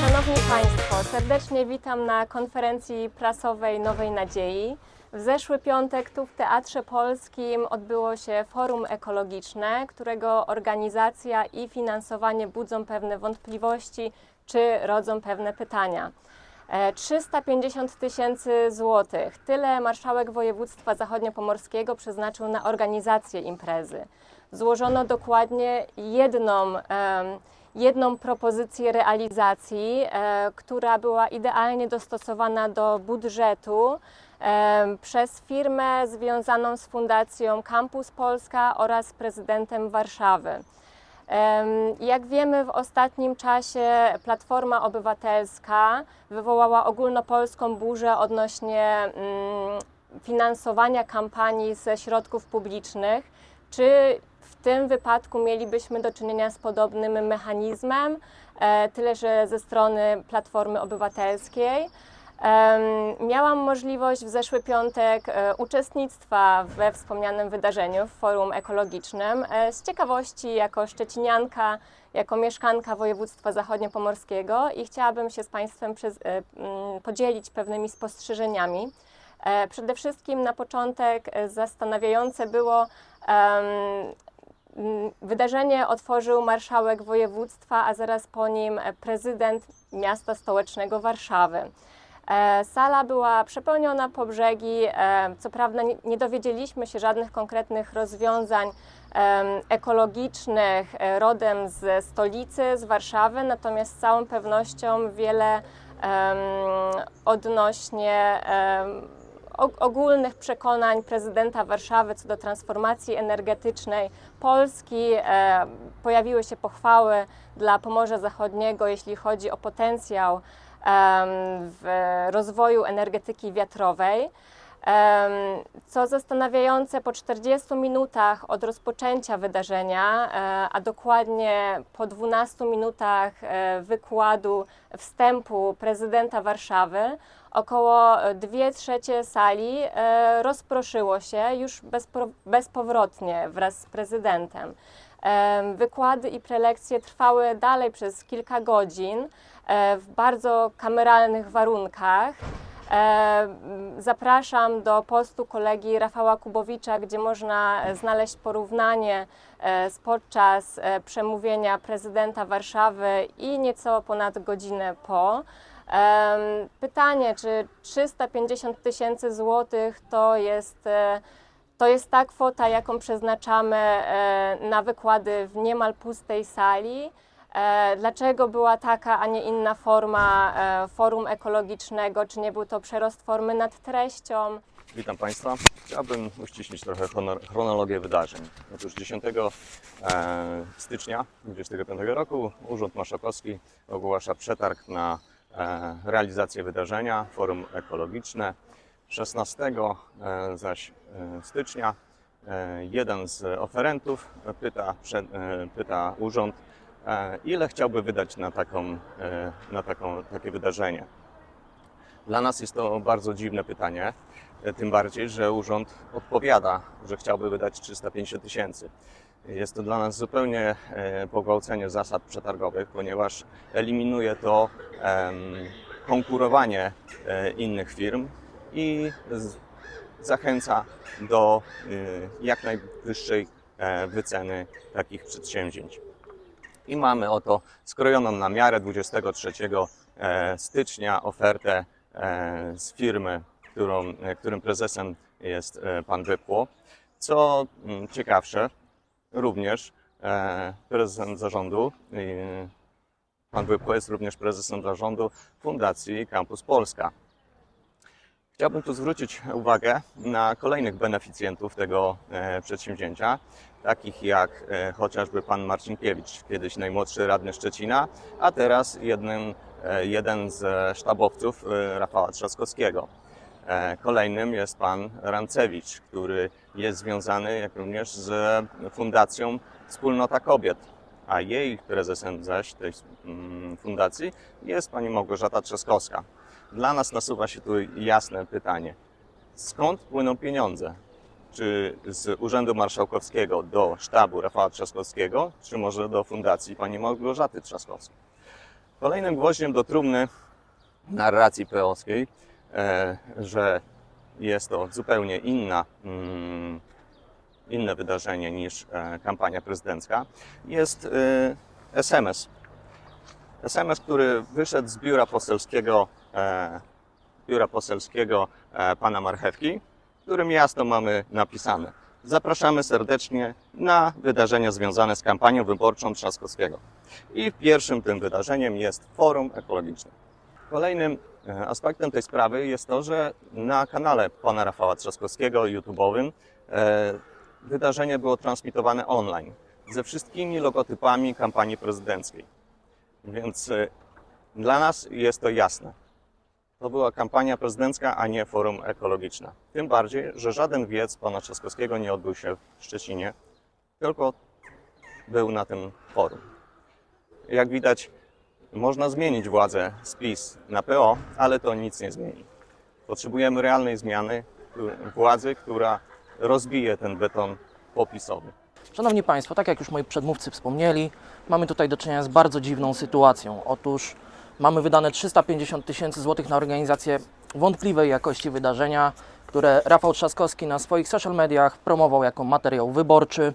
Szanowni Państwo, serdecznie witam na konferencji prasowej Nowej Nadziei. W zeszły piątek tu w Teatrze Polskim odbyło się forum ekologiczne, którego organizacja i finansowanie budzą pewne wątpliwości czy rodzą pewne pytania. E, 350 tysięcy złotych. Tyle marszałek województwa zachodniopomorskiego przeznaczył na organizację imprezy. Złożono dokładnie jedną, jedną propozycję realizacji, e, która była idealnie dostosowana do budżetu przez firmę związaną z Fundacją Campus Polska oraz prezydentem Warszawy. Jak wiemy, w ostatnim czasie Platforma Obywatelska wywołała ogólnopolską burzę odnośnie mm, finansowania kampanii ze środków publicznych. Czy w tym wypadku mielibyśmy do czynienia z podobnym mechanizmem, e, tyle że ze strony Platformy Obywatelskiej? Miałam możliwość w zeszły piątek e, uczestnictwa we wspomnianym wydarzeniu w forum ekologicznym. E, Z ciekawości, jako szczecinianka, jako mieszkanka województwa zachodniopomorskiego i chciałabym się z Państwem podzielić pewnymi spostrzeżeniami. Przede wszystkim na początek zastanawiające było, Wydarzenie otworzył marszałek województwa, a zaraz po nim prezydent miasta stołecznego Warszawy. E, Sala była przepełniona po brzegi. e, Co prawda nie- dowiedzieliśmy się żadnych konkretnych rozwiązań ekologicznych e, rodem ze stolicy, z Warszawy, natomiast z całą pewnością wiele odnośnie ogólnych przekonań prezydenta Warszawy co do transformacji energetycznej Polski. E, pojawiły się pochwały dla Pomorza Zachodniego, jeśli chodzi o potencjał w rozwoju energetyki wiatrowej. Co zastanawiające, po 40 minutach od rozpoczęcia wydarzenia, e, a dokładnie po 12 minutach e, wykładu wstępu prezydenta Warszawy, około 2 trzecie sali e, rozproszyło się już bezpowrotnie wraz z prezydentem. Em, Wykłady i prelekcje trwały dalej przez kilka godzin w bardzo kameralnych warunkach. E, Zapraszam do postu kolegi Rafała Kubowicza, gdzie można e, znaleźć porównanie e, z podczas przemówienia prezydenta Warszawy i nieco ponad godzinę po. Pytanie, czy 350 tysięcy złotych to jest, to jest ta kwota, jaką przeznaczamy na wykłady w niemal pustej sali? E, Dlaczego była taka, a nie inna forma e, forum ekologicznego? Czy nie był to przerost formy nad treścią? Witam Państwa. Chciałbym uściślić trochę chrono- chronologię wydarzeń. Otóż 10 e, stycznia 2025 roku Urząd Marszałkowski ogłasza przetarg na realizację wydarzenia Forum Ekologiczne. 16 e, zaś stycznia jeden z oferentów pyta, pyta urząd, ile chciałby wydać na, taką, e, na taką, takie wydarzenie. Dla nas jest to bardzo dziwne pytanie, e, tym bardziej, że urząd odpowiada, że chciałby wydać 350 tysięcy. Jest to dla nas zupełnie e, pogwałcenie zasad przetargowych, ponieważ eliminuje to konkurowanie innych firm i zachęca do jak najwyższej wyceny takich przedsięwzięć. I mamy oto skrojoną na miarę 23 e, stycznia ofertę e, z firmy, którą, e, którym prezesem jest pan Wypło. Co mm, ciekawsze, również prezesem zarządu, pan Wypło jest również prezesem zarządu Fundacji Campus Polska. Chciałbym tu zwrócić uwagę na kolejnych beneficjentów tego e, przedsięwzięcia, takich jak e, chociażby pan Marcinkiewicz, kiedyś najmłodszy radny Szczecina, a teraz jeden, e, jeden z sztabowców Rafała Trzaskowskiego. Kolejnym jest pan Rancewicz, który jest związany jak również z Fundacją Wspólnota Kobiet, a jej prezesem zaś tej mm, fundacji jest pani Małgorzata Trzaskowska. Dla nas nasuwa się tu jasne pytanie: skąd płyną pieniądze? czy z Urzędu Marszałkowskiego do sztabu Rafała Trzaskowskiego, czy może do Fundacji pani Małgorzaty Trzaskowskiej. Kolejnym gwoździem do trumny narracji peowskiej, e, że jest to zupełnie inna, mm, inne wydarzenie niż e, kampania prezydencka, jest e, SMS. SMS, który wyszedł z biura poselskiego, e, biura poselskiego e, pana Marchewki, w którym jasno mamy napisane. Zapraszamy serdecznie na wydarzenia związane z kampanią wyborczą Trzaskowskiego. I pierwszym tym wydarzeniem jest forum ekologiczne. Kolejnym e, aspektem tej sprawy jest to, że na kanale pana Rafała Trzaskowskiego YouTube'owym e, wydarzenie było transmitowane online ze wszystkimi logotypami kampanii prezydenckiej. Więc e, dla nas jest to jasne. To była kampania prezydencka, a nie forum ekologiczne. Tym bardziej, że żaden wiec pana Trzaskowskiego nie odbył się w Szczecinie, tylko był na tym forum. Jak widać, można zmienić władzę z PiS na PO, ale to nic nie zmieni. Potrzebujemy realnej zmiany władzy, która rozbije ten beton popisowy. Szanowni Państwo, tak jak już moi przedmówcy wspomnieli, mamy tutaj do czynienia z bardzo dziwną sytuacją. Otóż mamy wydane 350 tysięcy złotych na organizację wątpliwej jakości wydarzenia, które Rafał Trzaskowski na swoich social mediach promował jako materiał wyborczy.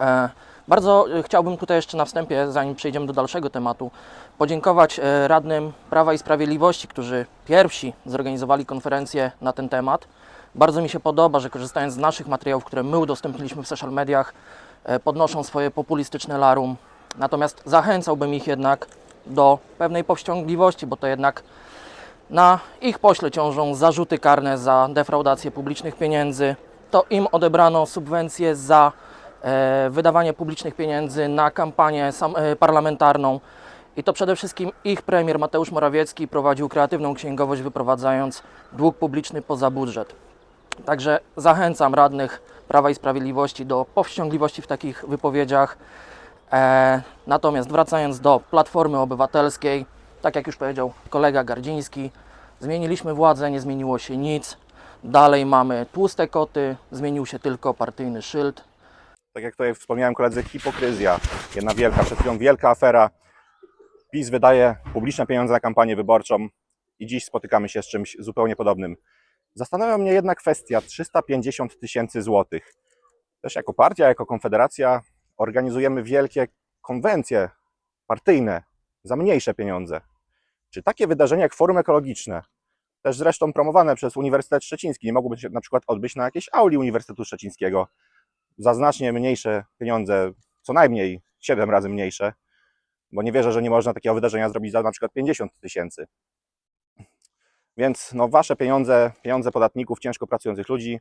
E, Bardzo e, chciałbym tutaj jeszcze na wstępie, zanim przejdziemy do dalszego tematu, podziękować e, radnym Prawa i Sprawiedliwości, którzy pierwsi zorganizowali konferencję na ten temat. Bardzo mi się podoba, że korzystając z naszych materiałów, które my udostępniliśmy w social mediach, e, podnoszą swoje populistyczne larum. Natomiast zachęcałbym ich jednak do pewnej powściągliwości, bo to jednak na ich pośle ciążą zarzuty karne za defraudację publicznych pieniędzy. To im odebrano subwencje za e, wydawanie publicznych pieniędzy na kampanię sam, e, parlamentarną. I to przede wszystkim ich premier Mateusz Morawiecki prowadził kreatywną księgowość, wyprowadzając dług publiczny poza budżet. Także zachęcam radnych Prawa i Sprawiedliwości do powściągliwości w takich wypowiedziach. E, natomiast wracając do Platformy Obywatelskiej, tak jak już powiedział kolega Gardziński, zmieniliśmy władzę, nie zmieniło się nic. Dalej mamy tłuste koty, zmienił się tylko partyjny szyld. tak jak tutaj wspomniałem koledzy, hipokryzja. Jedna wielka, przed chwilą wielka afera. PiS wydaje publiczne pieniądze na kampanię wyborczą i dziś spotykamy się z czymś zupełnie podobnym. Zastanawia mnie jedna kwestia, 350 tysięcy złotych. Też jako partia, jako konfederacja organizujemy wielkie konwencje partyjne za mniejsze pieniądze. Czy takie wydarzenia jak forum ekologiczne, też zresztą promowane przez Uniwersytet Szczeciński, nie mogłyby się na przykład odbyć na jakiejś auli Uniwersytetu Szczecińskiego, za znacznie mniejsze pieniądze, co najmniej 7 razy mniejsze, bo nie wierzę, że nie można takiego wydarzenia zrobić za na przykład 50 tysięcy. Więc no, wasze pieniądze, pieniądze podatników, ciężko pracujących ludzi,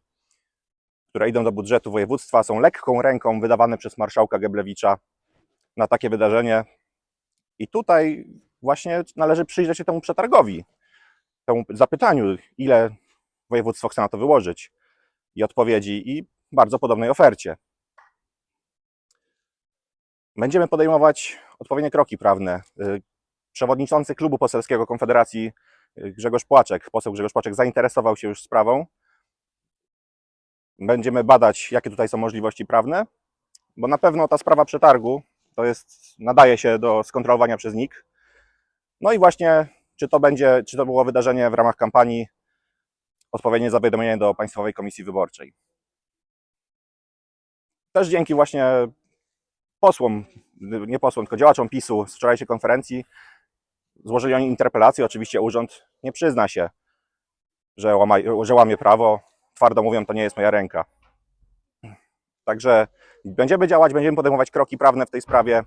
które idą do budżetu województwa, są lekką ręką wydawane przez marszałka Geblewicza na takie wydarzenie. I tutaj właśnie należy przyjrzeć się temu przetargowi, temu zapytaniu, ile województwo chce na to wyłożyć i odpowiedzi i bardzo podobnej ofercie. Będziemy podejmować odpowiednie kroki prawne. Y, Przewodniczący klubu poselskiego Konfederacji Grzegorz Płaczek, poseł Grzegorz Płaczek zainteresował się już sprawą. Będziemy badać, jakie tutaj są możliwości prawne, bo na pewno ta sprawa przetargu to jest, nadaje się do skontrolowania przez NIK. No i właśnie, czy to będzie, czy to było wydarzenie w ramach kampanii, odpowiednie zawiadomienie do Państwowej Komisji Wyborczej. Też dzięki właśnie posłom, nie posłom, tylko działaczom PiSu z wczorajszej konferencji złożyli oni interpelację. Oczywiście urząd nie przyzna się, że, łama, że łamie prawo. Twardo mówią, to nie jest moja ręka. Także będziemy działać, będziemy podejmować kroki prawne w tej sprawie.